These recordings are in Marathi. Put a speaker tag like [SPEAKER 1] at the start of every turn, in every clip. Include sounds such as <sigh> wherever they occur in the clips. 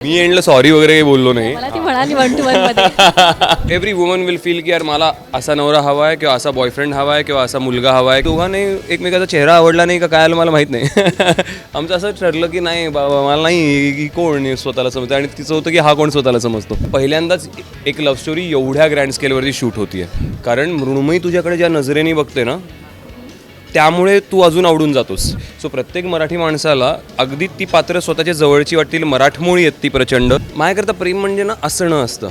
[SPEAKER 1] मी एंडला सॉरी वगैरे काही बोललो नाही.
[SPEAKER 2] मला ती म्हणाली वन टू वनमध्ये.
[SPEAKER 1] एव्हरी वुमन विल फील की यार मला असा नवरा हवा आहे किंवा असा बॉयफ्रेंड हवा आहे किंवा असा मुलगा हवा आहे. दोघांनी एकमेकाचा चेहरा आवडला नाही का काय आलं मला माहीत नाही. <laughs> आमचं असं ठरलं की नाही बाबा मला नाही की कोण स्वतःला समजतं? आणि तिचं होतं की हा कोण स्वतःला समजतो. पहिल्यांदाच एक लव्ह स्टोरी एवढ्या ग्रँड स्केलवरती शूट होतीये. कारण मृण्मयी तुझ्याकडे ज्या नजरेने बघते ना त्यामुळे तू अजून आवडून जातोस. सो प्रत्येक मराठी माणसाला अगदी ती पात्र स्वतःच्या जवळची वाटतील मराठमोळी आहेत ती प्रचंड. माझ्याकरता प्रेम म्हणजे ना असणं असतं.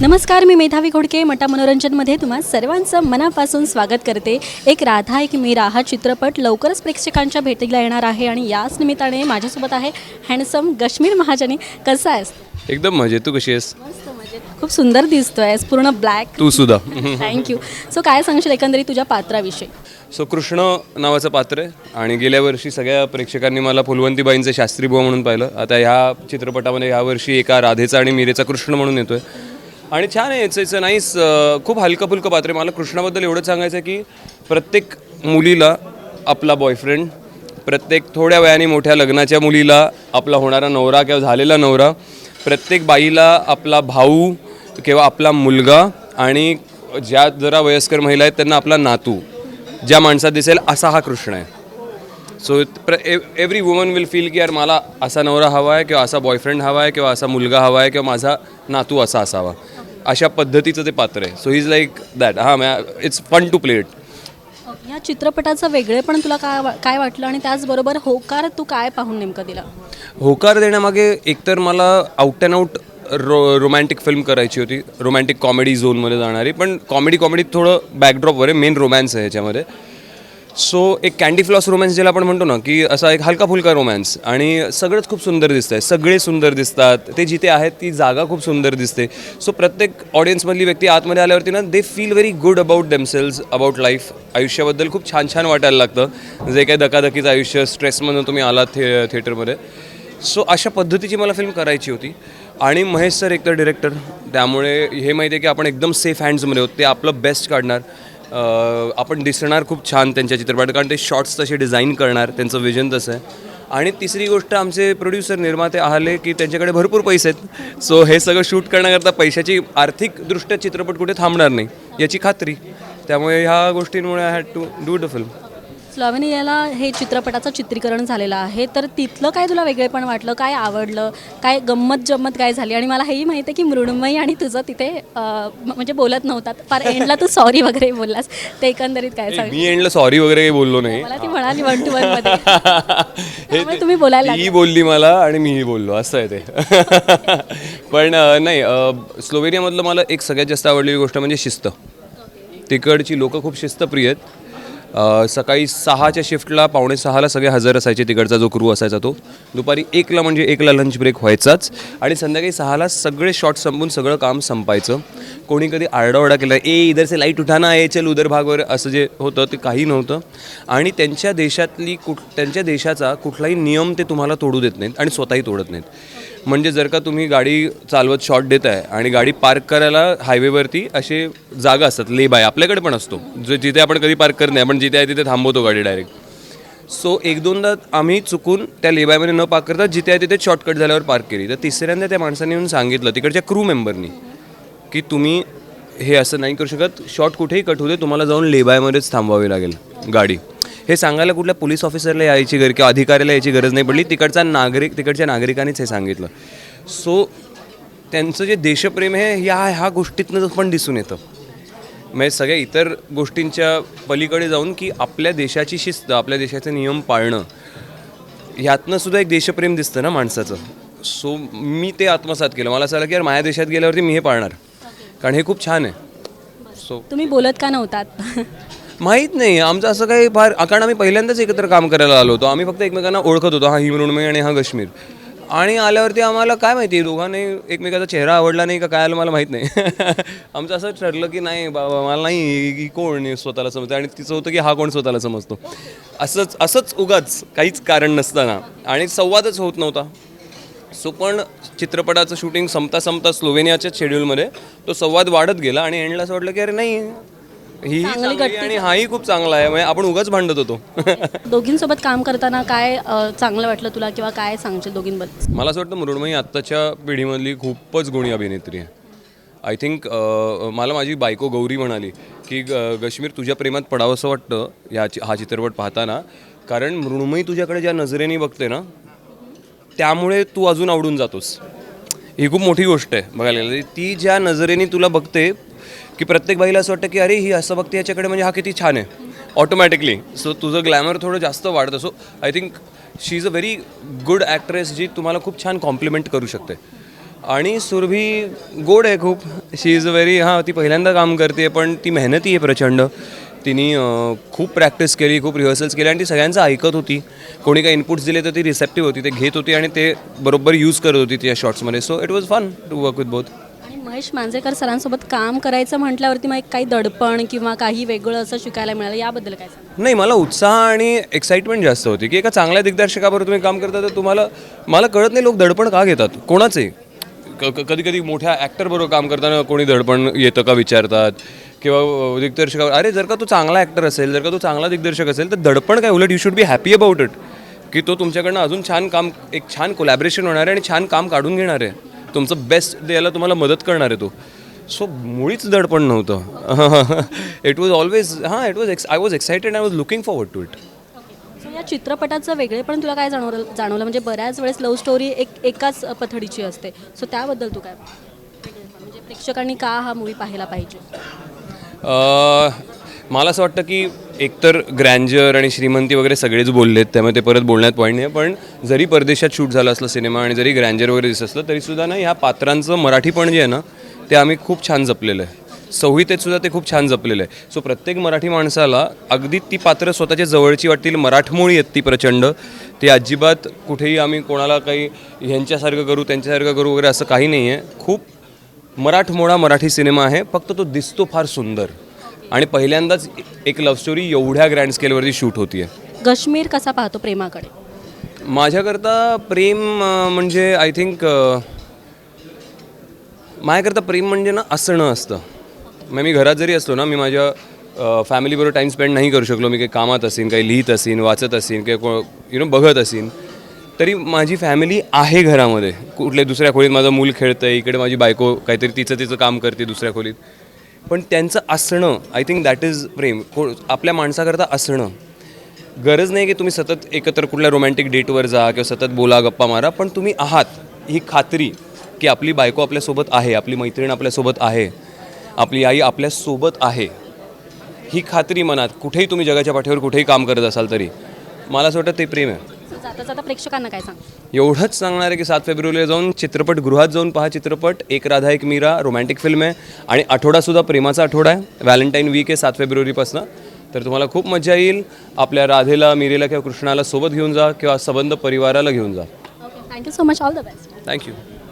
[SPEAKER 2] नमस्कार मी मेधावी खोडके मटा मनोरंजनमध्ये तुम्हा सर्वांचं मनापासून स्वागत करते. एक राधा एक मीरा हा चित्रपट लवकरच प्रेक्षकांच्या भेटीला येणार आहे आणि याच निमित्ताने माझ्यासोबत आहे हँडसम गश्मीर महाजनी. कसा आहेस?
[SPEAKER 1] एकदम मजेत. तू कशी आहेस?
[SPEAKER 2] खूप सुंदर दिसतोयस पूर्ण ब्लॅक
[SPEAKER 1] तू सुद्धा.
[SPEAKER 2] थँक्यू सो काय सांगशील एकंदरीत तुझ्या पात्राविषयी?
[SPEAKER 1] सो कृष्ण नावाचं पात्र आहे आणि गेल्या वर्षी सगळ्या प्रेक्षकांनी मला फुलवंतीबाईंचे शास्त्री बुवा म्हणून पाहिलं. आता ह्या चित्रपटामध्ये यावर्षी एका राधेचा आणि मीरेचा कृष्ण म्हणून येतोय. आणि छान आहे इट्स इट्स नाईस खूप हलकं फुलकं पात्र आहे. मला कृष्णाबद्दल एवढंच सांगायचं की प्रत्येक मुलीला आपला बॉयफ्रेंड प्रत्येक थोड्या वयाने मोठ्या लग्नाच्या मुलीला आपला होणारा नवरा किंवा झालेला नवरा प्रत्येक बाईला आपला भाऊ किंवा आपला मुलगा आणि ज्या जरा वयस्कर महिला आहेत त्यांना आपला नातू ज्या माणसात दिसेल असा हा कृष्ण आहे. सो प्र एव्हरी वुमन विल फील की यार मला असा नवरा हवा आहे किंवा असा बॉयफ्रेंड हवा आहे किंवा असा मुलगा हवा आहे किंवा माझा नातू असा असावा. अशा पद्धतीचं ते पात्र आहे. सो इज लाईक दॅट हां मॅ it's fun to play it
[SPEAKER 2] या चित्रपटाचं वेगळे पण तुला काय वा- काय वाटलं आणि त्याचबरोबर होकार तू काय पाहून नेमकं दिला?
[SPEAKER 1] होकार देण्यामागे एकतर मला आउट अँड आउट रो रोमॅन्टिक फिल्म करायची होती. रोमॅन्टिक कॉमेडी झोनमध्ये जाणारी. पण कॉमेडी कॉमेडीत थोडं बॅकड्रॉपवर आहे. मेन रोमॅन्स आहे ह्याच्यामध्ये सो एक कॅन्डी फ्लॉस रोमॅन्स ज्याला आपण म्हणतो ना की असा एक हलका फुलका रोमॅन्स आणि सगळंच खूप सुंदर दिसतं आहे सगळे सुंदर दिसतात. ते जिथे आहेत ती जागा खूप सुंदर दिसते. सो प्रत्येक ऑडियन्समधली व्यक्ती आतमध्ये आल्यावरती ना they feel very good about themselves about life आयुष्याबद्दल खूप छान छान वाटायला लागतं. जे काही धकाधकीचं आयुष्य स्ट्रेसमधून तुम्ही आलात थे थिएटरमध्ये सो अशा पद्धतीची मला फिल्म करायची होती. आणि महेश सर एकतर डिरेक्टर त्यामुळे हे माहिती आहे की आपण एकदम सेफ हँड्समध्ये आहोत. ते आपलं बेस्ट काढणार. आपण दिसणार खूप छान त्यांच्या चित्रपटात कारण ते शॉर्ट्स तसे डिझाईन करणार त्यांचं विजन तसं आहे. आणि तिसरी गोष्ट आमचे प्रोड्युसर निर्माते आले की त्यांच्याकडे भरपूर पैसे आहेत. सो हे सगळं शूट करण्याकरता पैशाची आर्थिकदृष्ट्या चित्रपट कुठे थांबणार नाही याची खात्री. त्यामुळे ह्या गोष्टींमुळे I had to do the film
[SPEAKER 2] स्लोवेनियाला हे चित्रपटाचं चित्रीकरण झालेलं आहे. तर तिथलं काय तुला वेगळेपण वाटलं? काय आवडलं? काय गंमत जम्मत काय झाली? आणि मला हेही माहिती आहे की मृण्मयी आणि तुझं तिथे म्हणजे बोलत नव्हतात. फार एंडला तू सॉरी वगैरे बोललास. ते एकंदरीत काय सांग?
[SPEAKER 1] मी एंडला सॉरी वगैरे काही बोललो नाही.
[SPEAKER 2] मला ती म्हणाली वन टू वनमध्ये <laughs> तुम्ही बोलायला
[SPEAKER 1] ती बोलली मला आणि मीही बोललो. असं आहे ते. <laughs> पण नाही स्लोवेनियामधलं मला एक सगळ्यात जास्त आवडलेली गोष्ट म्हणजे शिस्त. तिकडची लोकं खूप शिस्तप्रिय आहेत. सकाळी सहाच्या शिफ्टला पावणे सहाला सगळे हजर असायचे तिकडचा जो क्रू असायचा तो. दुपारी एकला म्हणजे एकला लंच ब्रेक व्हायचाच. आणि संध्याकाळी सहाला सगळे शॉट संपून सगळं काम संपायचं. कोणी कधी आरडाओरडा केला ए इधरचे लाइट उठाना ए चल उदर भाग वगैरे असं जे होतं ते काही नव्हतं. आणि त्यांच्या देशातली कुठ त्यांच्या देशाचा कुठलाही नियम ते तुम्हाला तोडू देत नाहीत आणि स्वतःही तोडत नाहीत. म्हणजे जर का तुम्ही गाडी चालवत शॉट देत आहे आणि गाडी पार्क करायला हायवेवरती असे जागा असतात ले बाय आपल्याकडे पण असतो. जो जिथे आपण कधी पार्क करत नाही आपण जिथे आहे तिथे थांबवतो गाडी डायरेक्ट सो एक दोनदा आम्ही चुकून त्या लेबायमध्ये न पार्क करता जिथे आहे तिथे शॉर्टकट झाल्यावर पार्क केली. तर तिसऱ्यांदा त्या माणसाने येऊन सांगितलं तिकडच्या क्रू मेंबरनी की तुम्ही हे असं नाही करू शकत शॉर्ट कुठेही कट होते तुम्हाला जाऊन लेबायमध्येच थांबवावी लागेल गाडी. हे सांगायला कुठल्या पोलीस ऑफिसरला यायची गरज किंवा अधिकाऱ्याला यायची गरज नाही पडली. तिकडचा नागरिक तिकडच्या नागरिकांनीच हे सांगितलं. सो त्यांचं जे देशप्रेम आहे या ह्या गोष्टीतनं पण दिसून येतं. म्हणजे सगळ्या इतर गोष्टींच्या पलीकडे जाऊन की आपल्या देशाची शिस्त आपल्या देशाचे नियम पाळणं ह्यातनं सुद्धा एक देशप्रेम दिसतं ना माणसाचं. सो मी ते आत्मसात केलं. मला असं आलं की यार माझ्या देशात गेल्यावरती मी हे पाळणार. कारण हे खूप छान आहे. सो
[SPEAKER 2] तुम्ही बोलत का नव्हतात?
[SPEAKER 1] माहीत नाही. आमचं असं काही फार कारण आम्ही पहिल्यांदाच एकत्र काम करायला आलो होतो. आम्ही फक्त एकमेकांना ओळखत होतो. हा ही मृण्मयी आणि हा कश्मीर. आणि आल्यावरती आम्हाला काय माहिती दोघांनी एकमेकाचा चेहरा आवडला नाही का काय आलं मला माहीत नाही. <laughs> आमचं असं ठरलं की नाही बाबा मला नाही की कोण स्वतःला समजतं? आणि तिचं होतं की हा कोण स्वतःला समजतो. असंच असंच उगाच काहीच कारण नसताना. आणि संवादच होत नव्हता. सो पण चित्रपटाचं शूटिंग संपता संपता स्लोवेनियाच्याच शेड्यूलमध्ये तो संवाद वाढत गेला आणि एंडला असं वाटलं की अरे नाही ही
[SPEAKER 2] चांगली
[SPEAKER 1] चांगली आणि हाही खूप चांगला आहे. म्हणजे आपण उगाच भांडत होतो. <laughs>
[SPEAKER 2] दोघींसोबत काम करताना काय अ, चांगलं वाटलं तुला किंवा काय सांगशील दोघींबद्दल?
[SPEAKER 1] मला असं वाटतं मृण्मयी आत्ताच्या पिढीमधली खूपच गुणी अभिनेत्री आहे. आय थिंक मला माझी बायको गौरी म्हणाली की ग- गश्मीर तुझ्या प्रेमात पडावं असं वाटतं या चि- हा चित्रपट पाहताना. कारण मृण्मयी तुझ्याकडे ज्या नजरेने बघते ना त्यामुळे तू अजून आवडून जातोस. ही खूप मोठी गोष्ट आहे बघायला गेलं तर. ती ज्या नजरेने तुला बघते की प्रत्येक बाईला असं वाटतं की अरे ही असं बघते याच्याकडे म्हणजे हा किती छान आहे. ऑटोमॅटिकली सो तुझं ग्लॅमर थोडं जास्त वाढतं. So I think she is a very good actress जी तुम्हाला खूप छान कॉम्प्लिमेंट करू शकते. आणि सुरभी गोड आहे खूप. शी इज अ व्हेरी हां ती पहिल्यांदा काम करते पण ती मेहनती आहे प्रचंड. तिने खूप प्रॅक्टिस केली खूप रिहर्सल्स केली आणि ती सगळ्यांचं ऐकत होती. कोणी काही इनपुट्स दिले तर ती रिसेप्टिव्ह होती ते घेत होती आणि ते बरोबर यूज करत होती त्या शॉर्ट्समध्ये so it was fun to work with both
[SPEAKER 2] आणि महेश मांजरेकर सरांसोबत काम करायचं म्हटल्यावरती मग एक काही दडपण किंवा काही वेगळं असं शिकायला मिळालं याबद्दल काय
[SPEAKER 1] नाही मला उत्साह आणि एक्साइटमेंट जास्त होती की एका चांगल्या दिग्दर्शकाबरोबर तुम्ही काम करता तर तुम्हाला मला कळत नाही लोक दडपण का घेतात कोणाचे? कधी कधी मोठ्या ॲक्टरबरोबर काम करताना कोणी दडपण येतं का विचारतात? किंवा दिग्दर्शकावर अरे जर का तो चांगला ॲक्टर असेल जर का तो चांगला दिग्दर्शक असेल तर दडपण काय? उलट you should be happy about it की तो तुमच्याकडनं अजून छान काम एक छान कोलॅबरेशन होणार आहे आणि छान काम काढून घेणार आहे. तुमचं बेस्ट द्यायला तुम्हाला मदत करणार आहे तो. सो मुळीच दडपण नव्हतं. इट वॉज ऑलवेज हां it was ex I was excited I was looking forward to it
[SPEAKER 2] so या चित्रपटाचं वेगळेपण तुला काय जाणवलं जाणवलं? म्हणजे बऱ्याच वेळेस लव्ह स्टोरी एक एकाच पथडीची असते. सो त्याबद्दल तू काय म्हणजे प्रेक्षकांनी का हा मूवी पाहायला पाहिजे?
[SPEAKER 1] मला असं वाटतं की एकतर ग्रँजर आणि श्रीमंती वगैरे सगळेच बोललेत त्यामुळे ते परत बोलण्यात पॉईंट नाही पण जरी परदेशात शूट झालं असलं सिनेमा आणि जरी ग्रँजर वगैरे दिसत असलं तरीसुद्धा ना ह्या पात्रांचं मराठीपण जे आहे ना ते आम्ही खूप छान जपलेलं आहे. संहितेत सुद्धा ते खूप छान जपलेलं आहे. सो प्रत्येक मराठी माणसाला अगदी ती पात्र स्वतःच्या जवळची वाटतील मराठमोळी आहेत ती प्रचंड. ते अजिबात कुठेही आम्ही कोणाला काही ह्यांच्यासारखं करू त्यांच्यासारखं करू वगैरे असं काही नाही आहे खूप मराठमोळा मराठी सिनेमा आहे फक्त तो दिसतो फार सुंदर. आणि पहिल्यांदाच एक लव्ह स्टोरी एवढ्या ग्रँड स्केलवरती शूट होती आहे
[SPEAKER 2] कश्मीर कसा पाहतो प्रेमाकडे?
[SPEAKER 1] माझ्याकरता प्रेम अं, म्हणजे आय थिंक माझ्याकरता प्रेम म्हणजे ना असणं असतं. मग मी घरात जरी असलो ना मी माझ्या फॅमिलीबरोबर टाईम स्पेंड नाही करू शकलो. मी काही कामात असेन काही लिहित असेन वाचत असेन किंवा यु नो बघत असेन तरी माझी फॅमिली आहे घरामध्ये. कुठल्या दुसऱ्या खोलीत माझं मूल खेळतं आहे इकडे माझी बायको काहीतरी तिचं तिचं काम करते दुसऱ्या खोलीत. पण त्यांचं असणं आय थिंक दॅट इज प्रेम. को आपल्या माणसाकरता असणं. गरज नाही की तुम्ही सतत एकत्र कुठल्या रोमॅन्टिक डेटवर जा किंवा सतत बोला गप्पा मारा पण तुम्ही आहात. ही खात्री की आपली बायको आपल्यासोबत आहे आपली मैत्रीण आपल्यासोबत आहे आपली आई आपल्यासोबत आहे. ही खात्री मनात कुठेही तुम्ही जगाच्या पाठीवर कुठेही काम करत असाल तरी. मला असं वाटतं ते प्रेम आहे.
[SPEAKER 2] जाता जाता प्रेक्षकांना काय सांग?
[SPEAKER 1] एवढंच सांगणार आहे की सात फेब्रुवारीला जाऊन चित्रपटगृहात जाऊन पहा चित्रपट. एक राधा एक मीरा रोमॅन्टिक फिल्म आहे. आणि आठवडासुद्धा प्रेमाचा आठवडा आहे. व्हॅलेंटाईन वीक आहे सात फेब्रुवारीपासून. तर तुम्हाला खूप मजा येईल. आपल्या राधेला मीरेला किंवा कृष्णाला सोबत घेऊन जा किंवा संबंध परिवाराला घेऊन जा.
[SPEAKER 2] Thank you so much all the best
[SPEAKER 1] thank you